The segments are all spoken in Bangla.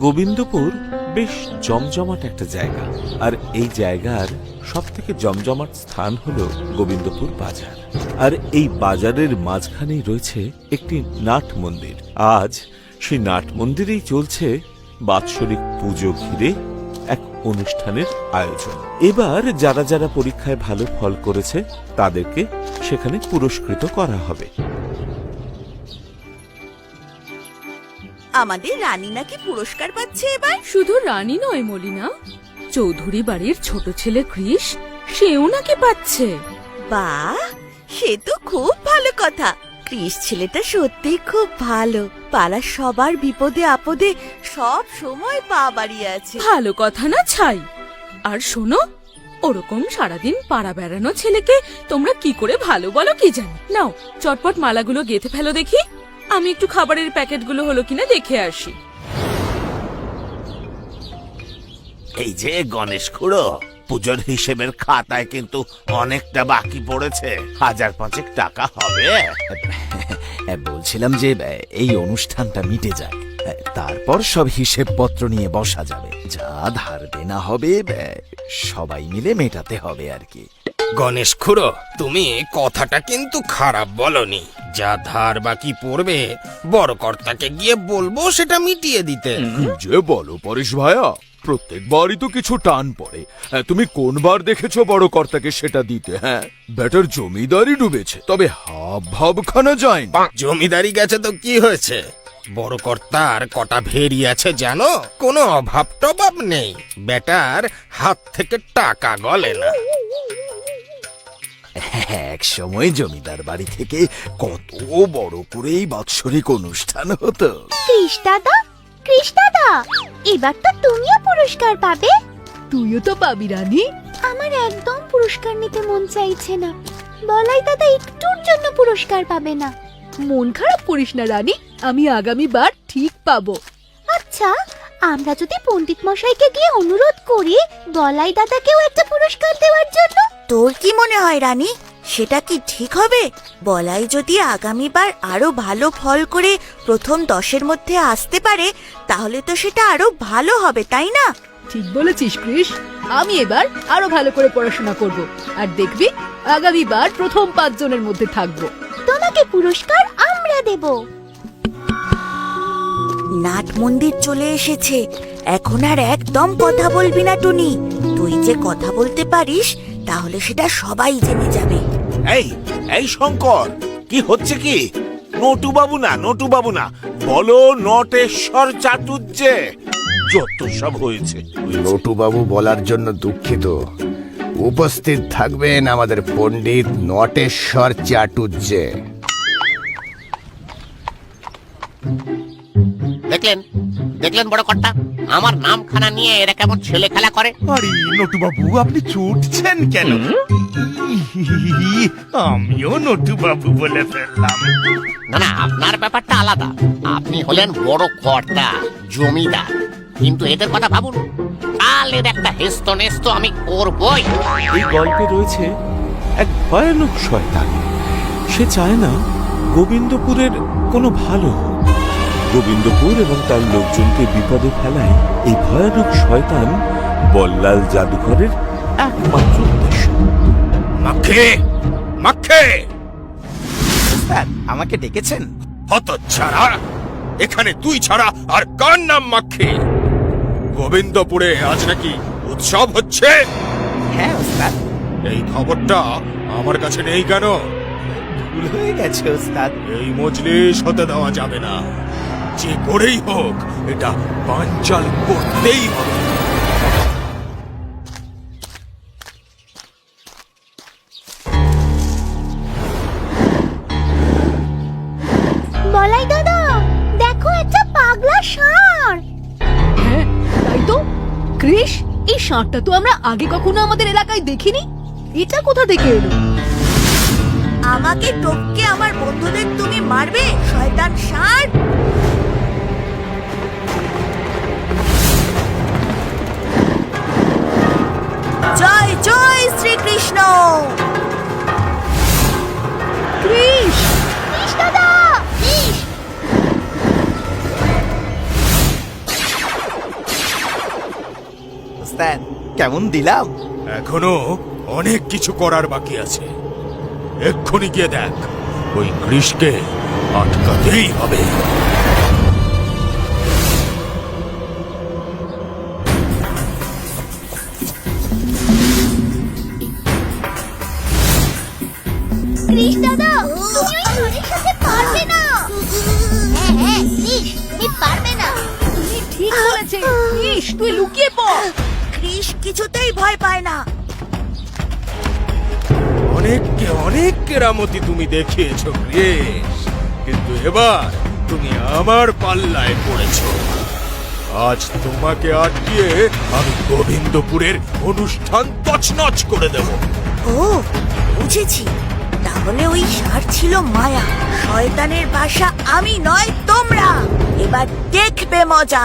গোবিন্দপুর বেশ জমজমাট একটা জায়গা। আর এই জায়গার সব থেকে জমজমাট স্থান হল গোবিন্দপুর বাজার। আর এই বাজারের মাঝখানেই রয়েছে একটি নাট মন্দির। আজ সেই নাট মন্দিরেই চলছে বাৎসরিক পুজো ঘিরে এক অনুষ্ঠানের আয়োজন। এবার যারা যারা পরীক্ষায় ভালো ফল করেছে, তাদেরকে সেখানে পুরস্কৃত করা হবে। আমাদের রানী নাকি পুরস্কার পাচ্ছে এবার? শুধু রানী নয় মলিনা। চৌধুরী বাড়ির ছোট ছেলে ক্রিস সেও নাকি পাচ্ছে। বাহ সে তো খুব ভালো কথা। ক্রিস ছেলেটা সত্যিই খুব ভালো। পাড়ার সবার বিপদে আপদে সব সময় পা বাড়িয়ে আছে। ভালো কথা না ছাই। আর শোনো ওরকম সারাদিন পাড়া বেড়ানো ছেলেকে তোমরা কি করে ভালো বলো কি জানি? নাও চটপট মালাগুলো গেঁথে ফেলো দেখি। আমি একটু খাবারের প্যাকেটগুলো হলো কিনা দেখে আসি। এই যে গণেশ খুড়ো পুজোর হিসেবের খাতায় কিন্তু অনেকটা বাকি পড়েছে। হাজার পাঁচেক টাকা হবে। বলছিলাম যে এই অনুষ্ঠানটা মিটে যায় তারপর সব হিসেবপত্র নিয়ে বসা যাবে। যা ধার দেনা হবে সবাই মিলে মেটাতে হবে আর কি। গণেশ খুড়ো তুমি কথাটা কিন্তু খারাপ বলনি। যা ধার বাকি পড়বে বড় কর্তাকে গিয়ে বলব সেটা মিটিয়ে দিতে। যে বলো পরেশ ভাইয়া প্রত্যেকবারই তো কিছু টান পড়ে। হ্যাঁ, তুমি কোন বার দেখেছ বড় কর্তাকে সেটা দিতে? হ্যাঁ ব্যাটার জমিদারি ডুবেছে তবে হাব ভাবখানা যায় জমিদারি গেছে তো কি হয়েছে? বড় কর্তার কটা ভেরি আছে জানো? কোনো অভাব টভাব নেই। বেটার হাত থেকে টাকা গলে না। এক সময় জমিদার বাড়ি থেকে কত বড় করে এই বাৎসরিক অনুষ্ঠান হতো। কৃষ দাদা কৃষ দাদা এবার তো তুমিও পুরস্কার পাবে। তুইও তো পাবি রানী। আমার একদম পুরস্কার নিতে মন চাইছে না। বলাই দাদা একটুর জন্য পুরস্কার পাবে না। মন খারাপ করিস না রানী। আমি আগামী বার ঠিক পাবো। আচ্ছা আমরা যদি পণ্ডিত মশাইকে গিয়ে অনুরোধ করি বলাই দাদাকেও একটা পুরস্কার দেওয়ার জন্য। তোর কি মনে হয় রানী? সেটা কি ঠিক হবে? বলাই যদি আগামীবার আরও ভালো ফল করে প্রথম দশের মধ্যে আসতে পারে তাহলে তো সেটা আরও ভালো হবে তাই না? ঠিক বলেছিস কৃষ। আমি এবার আরও ভালো করে পড়াশোনা করব। আর দেখবি আগামী বার প্রথম পাঁচ জনের মধ্যে থাকব। তোমাকে পুরস্কার আমরা দেব। নাট মন্দির চলে এসেছে। এখন আর একদম কথা বলবি না টুনি। তুই যে কথা বলতে পারিস তাহলে সেটা সবাই জেনে যাবে। এই এই শঙ্কর কি হচ্ছে কি? নটু বাবু না নটু বাবু না বলো নটেশ্বর চাটুর্যে। যত সব হয়েছে। নটুবাবু বলার জন্য দুঃখিত। উপস্থিত থাকবেন আমাদের পণ্ডিত নটেশ্বর চাটুর্যে। দেখলেন? দেখলেন বড় কর্তা? আমার নামখানা নিয়ে এরা কেমন ছেলে খেলা করে? আরে নটুবাবু আপনি চুটছেন কেন? আমিও নটুবাবু বলে ফেললাম। না না আপনার ব্যাপারটা আলাদা। আপনি হলেন বড় কর্তা জমিদার। কিন্তু এদের কথা ভাবুন। কালের একটা হেস্ত নেস্ত আমি করবই। এই গল্পে রয়েছে এক ভয়ানক শয়তান। সে চায় না গোবিন্দপুরের কোনো ভালো হোক। গোবিন্দপুর এবং তার লোকজনকে বিপদে ফেলায় এই ভয়ানক শয়তান বল্লাল জাদুঘরের একমাত্র উদ্দেশ্য। মাখে! মাখে! আমাকে ডেকেছেন? হত ছাড়া এখানে তুই ছাড়া আর কার নাম মাখে? গোবিন্দপুরে আজ নাকি উৎসব হচ্ছে? হ্যাঁ ওস্তাদ এই খবরটা আমার কাছে নেই কেন? ভুল হয়ে গেছে ওস্তাদ। এই মজলিস হতে দেওয়া যাবে না। যে করেই হোক এটা পাঞ্চাল করতেই হবে। বলাই দাদা দেখো একটা পাগলা ষাঁড়। হ্যাঁ তাই তো। কৃষ এই ষাঁড়টা তো আমরা আগে কখনো আমাদের এলাকায় দেখিনি। এটা কোথা থেকে এলো? আমাকে টপকে আমার বন্ধুদের তুমি মারবে শয়তান ষাঁড়। মাস্টার কেমন দিলাম? এখনও অনেক কিছু করার বাকি আছে। এক্ষুনি গিয়ে দেখ ওই কৃষকে আটকাতেই হবে। হ্যাঁ হ্যাঁ তুই লুকিয়ে পড়। কৃষ কিছুতেই ভয় পায় না। অনেককে অনেক কেরামতি তুমি দেখিয়েছ কৃষ কিন্তু এবার তুমি আমার পাল্লায় পড়েছ। আজ তোমাকে আটকিয়ে আমি গোবিন্দপুরের অনুষ্ঠান তছনছ করে দেব। ও বুঝেছি। তাহলে ওই ষাঁড় ছিল মায়া। শয়তানের ভাষা আমি নয় তোমরা। এবার দেখবে মজা।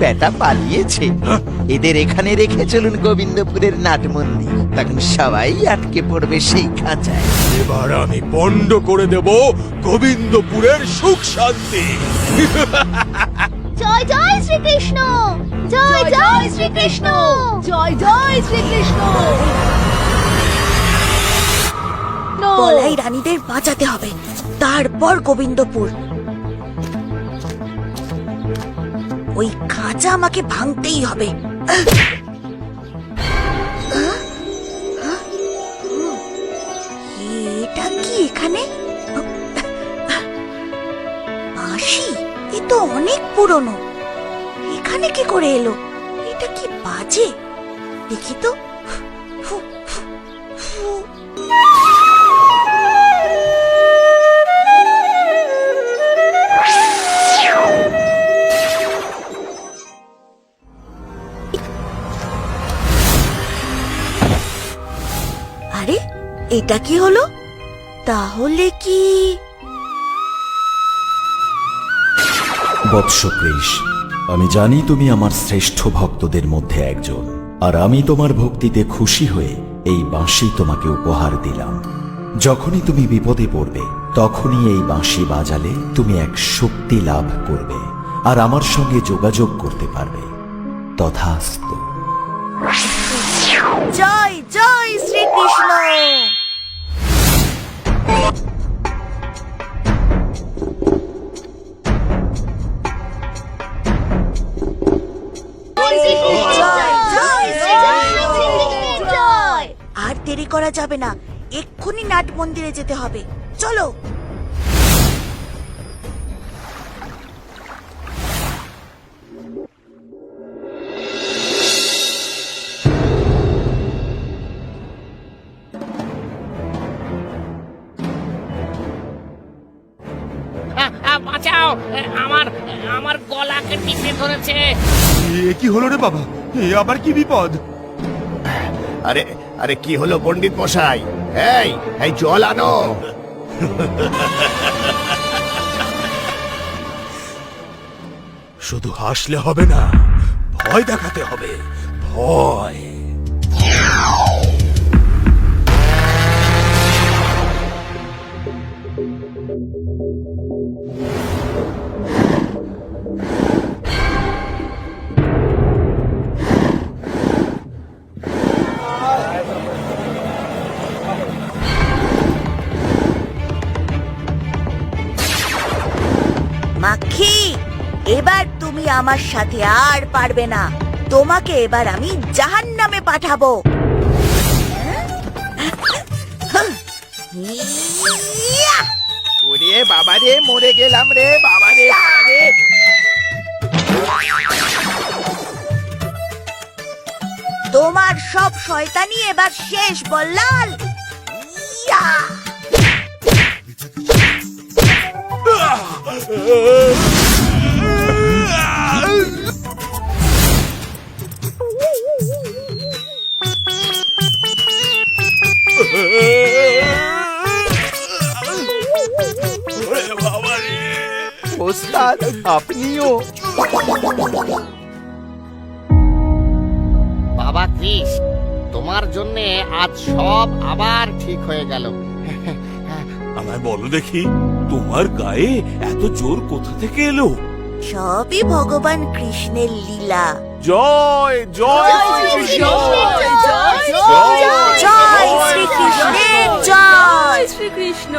বেটা পালিয়েছে। এদের এখানে রেখে চলুন গোবিন্দপুরের নাট মন্দির। তখন সবাই আটকে পড়বে সেই খাঁচায়। এবার আমি বন্ধ করে দেব গোবিন্দপুরের সুখ শান্তি। জয় জয় শ্রীকৃষ্ণ! জয় জয় শ্রীকৃষ্ণ! জয় জয় শ্রীকৃষ্ণ! বলাই রানীদের বাঁচাতে হবে। তারপর গোবিন্দপুর। ওই কাঁচা আমাকে ভাঙতেই হবে। এটা কি এখানে? বাঁশি এ তো অনেক পুরনো। এখানে কি করে এলো? এটা কি বাজে? দেখি তো। এটা কি হলো? তাহলে কি? আমি জানি তুমি আমার শ্রেষ্ঠ ভক্তদের মধ্যে একজন আর আমি তোমার ভক্তিতে খুশি হয়ে এই বাঁশি তোমাকে উপহার দিলাম। যখনই তুমি বিপদে পড়বে তখনই এই বাঁশি বাজালে তুমি এক শক্তি লাভ করবে আর আমার সঙ্গে যোগাযোগ করতে পারবে। তথাস্তু। জয় জয় শ্রীকৃষ্ণ! দেরি করা যাবে না। এক্ষুনি নাট মন্দিরে যেতে হবে। চলো। আ, আ, বাঁচাও। আমার আমার গলাকে টিপে ধরেছে। এ কি হলো রে বাবা? এ আবার কি বিপদ? আরে আরে কি হলো পণ্ডিত মশাই? এই এই জল আনো। শুধু হাসলে হবে না, ভয় দেখাতে হবে, ভয়। আমার সাথে আর পারবে না। তোমাকে এবার আমি জাহান নামে পাঠাবো। ওরে বাবা রে মরে গেলাম রে বাবা রে তোমার সব শয়তানি এবার শেষ বল্লাল। ইয়া! জন্য আজ সব আবার ঠিক হয়ে গেল। আমায় বলো দেখি তোমার গায়ে এত জোর কোথা থেকে এলো? সবই ভগবান কৃষ্ণের লীলা। জয় জয় শ্রীকৃষ্ণ। জয় শ্রীকৃষ্ণের জয় শ্রীকৃষ্ণ।